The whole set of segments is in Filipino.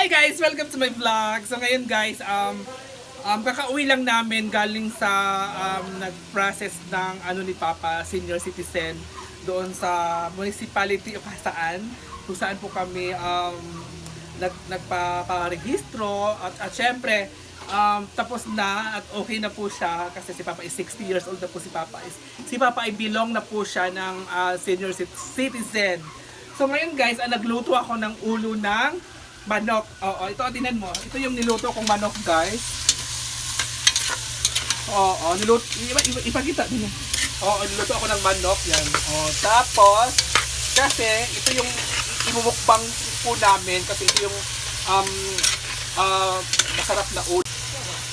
Hi guys! Welcome to my vlog! So ngayon guys, um, um, kakauwi lang namin galing sa um, nag-process ng ano ni Papa, senior citizen doon sa municipality of Hasaan kung saan po kami um, nag, nagpaparehistro at, at syempre um, tapos na at okay na po siya kasi si Papa is 60 years old na po si Papa is si Papa ay belong na po siya ng ah, senior cit- citizen So ngayon guys, ah, nagluto ako ng ulo ng manok. Oo, ito tinan mo. Ito yung niluto kong manok guys. Oo, niluto, iba, iba, ipakita din. Oo, niluto ako ng manok yan. Oo, tapos, kasi ito yung imumukbang po namin kasi ito yung um, ah, masarap na ulo.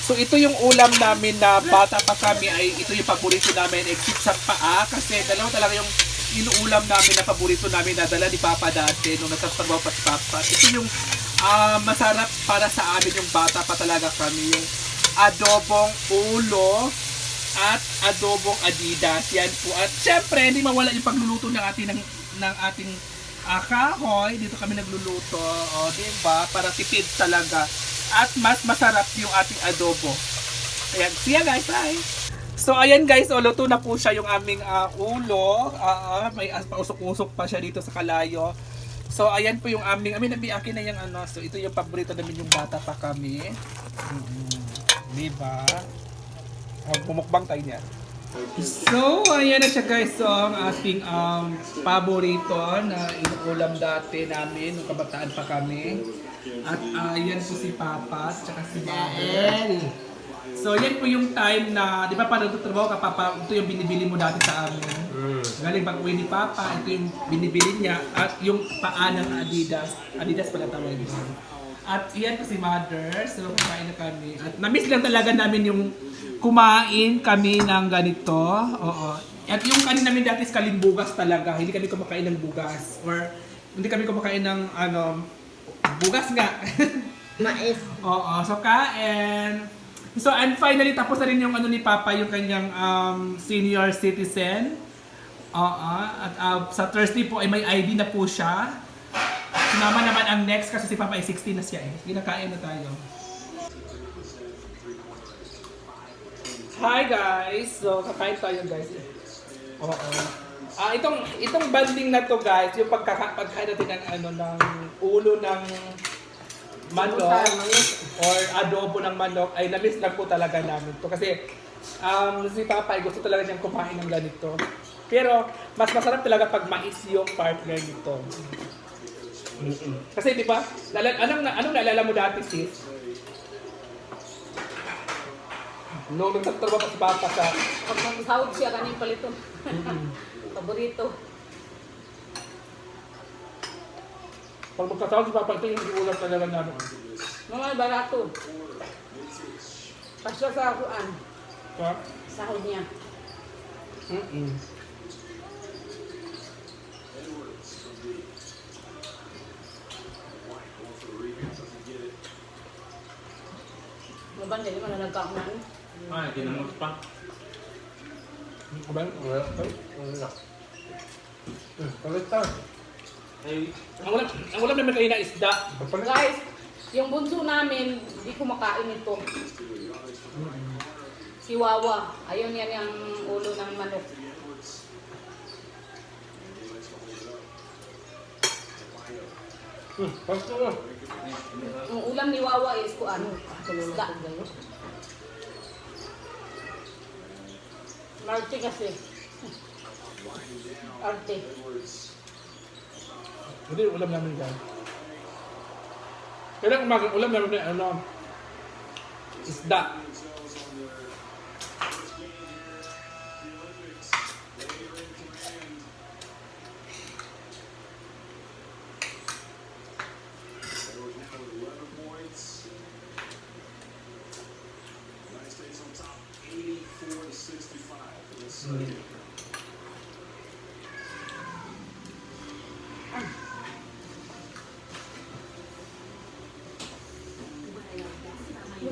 So ito yung ulam namin na bata pa kami ay ito yung paborito namin except sa paa kasi dalawa talaga yung inuulam namin na paborito namin na dala ni Papa dati nung nagtatrabaho pa si Papa. Ito yung ah, masarap para sa amin yung bata pa talaga kami yung adobong ulo at adobong adidas. Yan po. At syempre, hindi mawala yung pagluluto ng ating ng, ng ating ah, kahoy. Dito kami nagluluto. O, di ba? Para tipid talaga. At mas masarap yung ating adobo. Ayan. See ya guys. Bye! So ayan guys, o luto na po siya yung aming ah, ulo. Ah, may as pausok-usok pa siya dito sa kalayo. So ayan po yung aming, amin nabi akin na yung ano. So ito yung paborito namin yung bata pa kami. Mm-hmm. Diba? Oh, pumukbang tayo niyan. So, ayan na siya guys. So, ang ating um, paborito na inuulam dati namin nung kabataan pa kami. At ayan po si Papa at saka si Mother. So, yan po yung time na, di ba parang nagtatrabaho ka, Papa, ito yung binibili mo dati sa amin. Galing pag uwi ni Papa, ito yung binibili niya at yung paa ng Adidas. Adidas pala tawag yun. At iyan po si Mother, so kumain na kami. At na-miss lang talaga namin yung kumain kami ng ganito. Oo. At yung kanin namin dati is kalimbugas talaga. Hindi kami kumakain ng bugas. Or hindi kami kumakain ng ano, bugas nga. Mais. Oo, so kain. So and finally tapos na rin yung ano ni Papa yung kanyang um, senior citizen. Oo, at uh, sa Thursday po ay may ID na po siya. Sinama naman ang next kasi si Papa ay 16 na siya eh. Ginakain na tayo. Hi guys! So kakain tayo guys. Oo. Ah, itong itong banding na to guys, yung pagkaka pagkain natin ng ano ng ulo ng manok or adobo ng manok ay na-miss lang po talaga namin to kasi um, si Papa ay gusto talaga niyang kumain ng ganito. Pero mas masarap talaga pag mais yung partner nito. Kasi di ba, lala- anong, anong naalala mo dati sis? Nung nagtatrabaho pa si Papa sa Pag magsahod siya kaning palito. Paborito. pag magkasahod si Papa, ito yung iulam talaga namin. Mga barato. Pasya sa kuan. Ha? Sahod niya. Mm-mm. Maban dili man na nagkaunan. Ah, ginamot pa. Abang, wala. Wala. Pagkita. Ay, Ang ulam, ang ulam naman kayo na isda. Guys, yung bunso namin, di kumakain ito. Si Wawa. Ayun yan yung ulo ng manok. Hmm, pasto mo. Ang ulam ni Wawa is kuan. Isda. Marte kasi. Arte. Hindi, ulam namin yan. Kailan umagang ulam namin na ano, isda.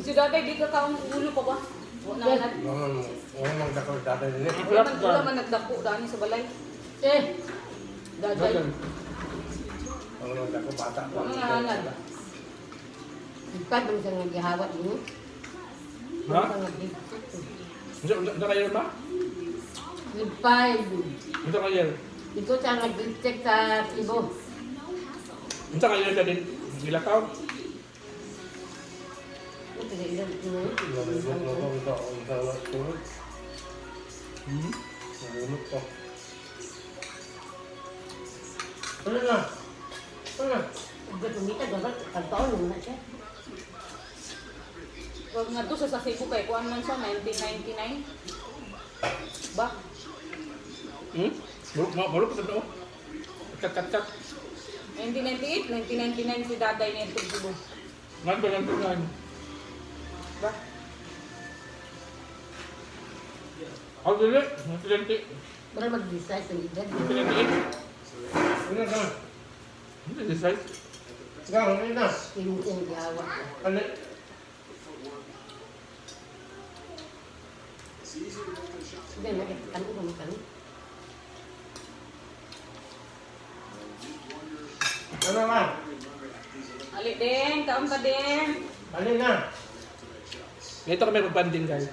Si Daday, di ka kaong ulo pa ba? Wala na. wala nang dakol dati nila. Wala man, wala man nagdako dani sa balay. Eh, Daday. Wala nang dakol bata. Wala nga hangan. Ipad man sa nga gihawat mo. Ha? Unsa kayo ba? Ipad. Unsa kayo? Ito sa nga check sa Cebu. Unsa kayo sa din? Gilakaw? Nalunok na ako, ito ako yung tawa ko. Hmm? Nalunok pa. Ano na? Ano na? Ugat umita, dapat kantaon mo na siya. Huwag nga doon sa Cebu kay Kuan man siya, 1999. Ba? Hmm? Bulok nga, bulok sa doon. Kat-kat-kat. 1998, 1999 si Daday na ito Cebu. Nga ba, 1999? Bah. Ako dili, napilanti. Wala mag-decise ang edad. Napilanti. Una ka. Hindi decise. Gawin na na. Inutin gawa. Ano? Ali din, kamu ka din. Ali. Dito kami magbanding guys.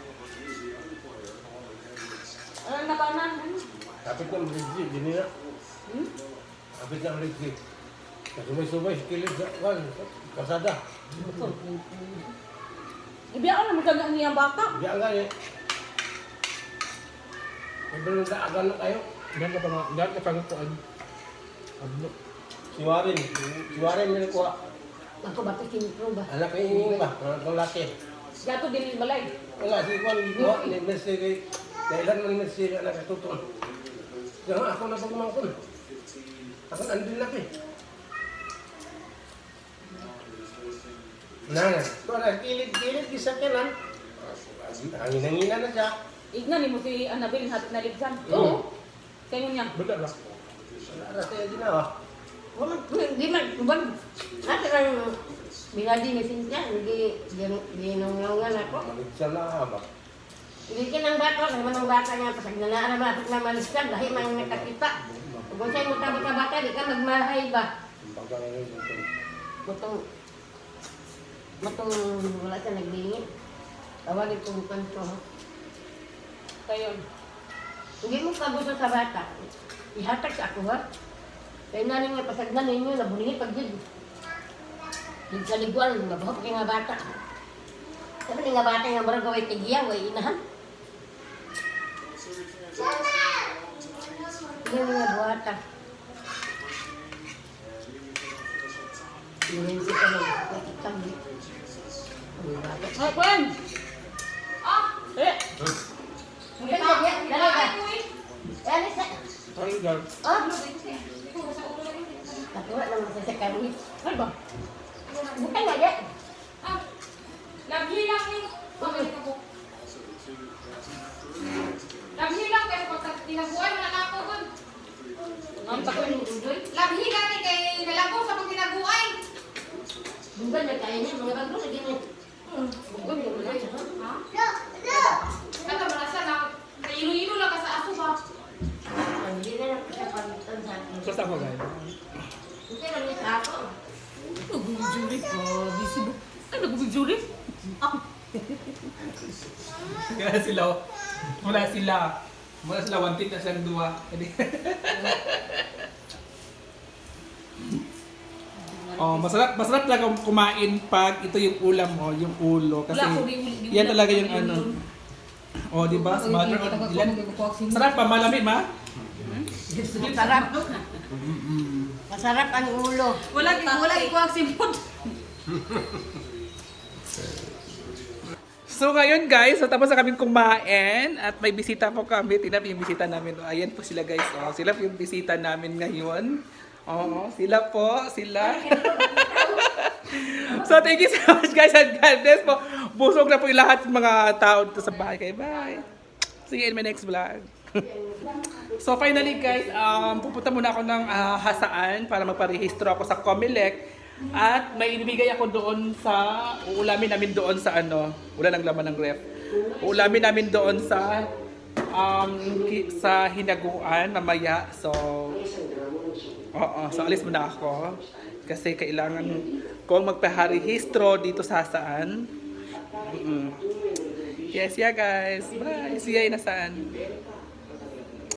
Ano na kanan? Kapit ng bridge, di nila. Hmm? Kapit ng bridge. Kasumay-sumay, kilid sa kan, kasada. Ibiyaan naman ka nga niyang bata. Di nga eh. May balong daagan na kayo. Diyan ka pa nga, diyan ka pa nga kuan. Ano? Si Warren, si Warren nila kuha. Ako ba ito kinipro ba? Anak ni ba? Anak ng laki. Gato din yung balay. Wala, si Juan. Ni Mercy kay, kailan man Mercy anak katutong. Diyan ako na pagmangkon. Ako andin na eh. Na, ito na, kilid-kilid, di sa kanan. Hangin-hangina na siya. Igna ni mo si Annabel hatid na ligsan. Oo. Kayo niya. Bata ba? Wala na tayo ginawa. Wala, di man, kubag. Ate lang, binadi ni Cynthia, hindi ginunglungan ako. Maligsan na ba? Hindi ka ng bata, naman ng bata nga, pasag na naara matik na maliskan, dahil mang nakakita. Kung sa'yo mo tabi ka bata, di ka magmahay ba? Bagang ngayon ito. Matong, matong wala siya naglingit. Tawagin kong kanto. Kayo. Hindi mo kagusto sa bata. Ihatag sa ako ha. Kaya nanin nga pasagnan ninyo, nabuningit pag dyan. Yung sa liguan, mabahok kayo nga bata. Sabi nga bata nga marang gaway tigiya, way inahan. Yung nga buhata. Yung si ka lang, kitang Ang bata. Ay, Gwen! Ah! Eh! Hindi ka, dali ka. Sa... Ay, gal. Oh! Natuwa naman sa sa kami. Ano ba? Bukan nga yan. Ah! Naghilang ni. Okay. Labhilang kay pag tinabuhay mo na ako dun. Ang takoy ni Bukan Labhilang ni kay nalago sa pag tinabuhay. na kaya niya. Mga na yung mga yan. Ha? Kata mo na na kay ilo-ilo lang ka sa aso ba? Hindi na lang kita pamitan sa akin. Basta ko guys. Hindi lang niya sa ako. Nagubig-juri ko. Busy ba? Ay, nagubig-juri? Ah! Kaya sila, wala sila. Wala sila, wanted na silang duwa. oh, masarap, masarap talaga kumain pag ito yung ulam mo, yung ulo. Kasi Wala di- yan talaga yung di- ano. Oh, di ba? Mother of ilan? Sarap pa, malamig ma? Masarap. Masarap ang ulo. Wala, wala ikuha simod. So ngayon guys, so tapos na kaming kumain at may bisita po kami. Tingnan yung bisita namin. Oh, ayan po sila guys. Oh, sila yung bisita namin ngayon. Oo, sila po, sila. so thank you so much guys and God po. Busog na po yung lahat ng mga tao dito sa bahay. Okay, bye. See you in my next vlog. so finally guys, um, pupunta muna ako ng ah, hasaan para magparehistro ako sa Comelec. At may inibigay ako doon sa, uulamin namin doon sa ano, wala nang laman ng ref. Uulamin namin doon sa, um, sa hinaguan mamaya. So, oo, so alis muna ako. Kasi kailangan ko kung magpaharehistro dito sa saan. Mm. Yes, yeah guys. Bye. See ya na saan.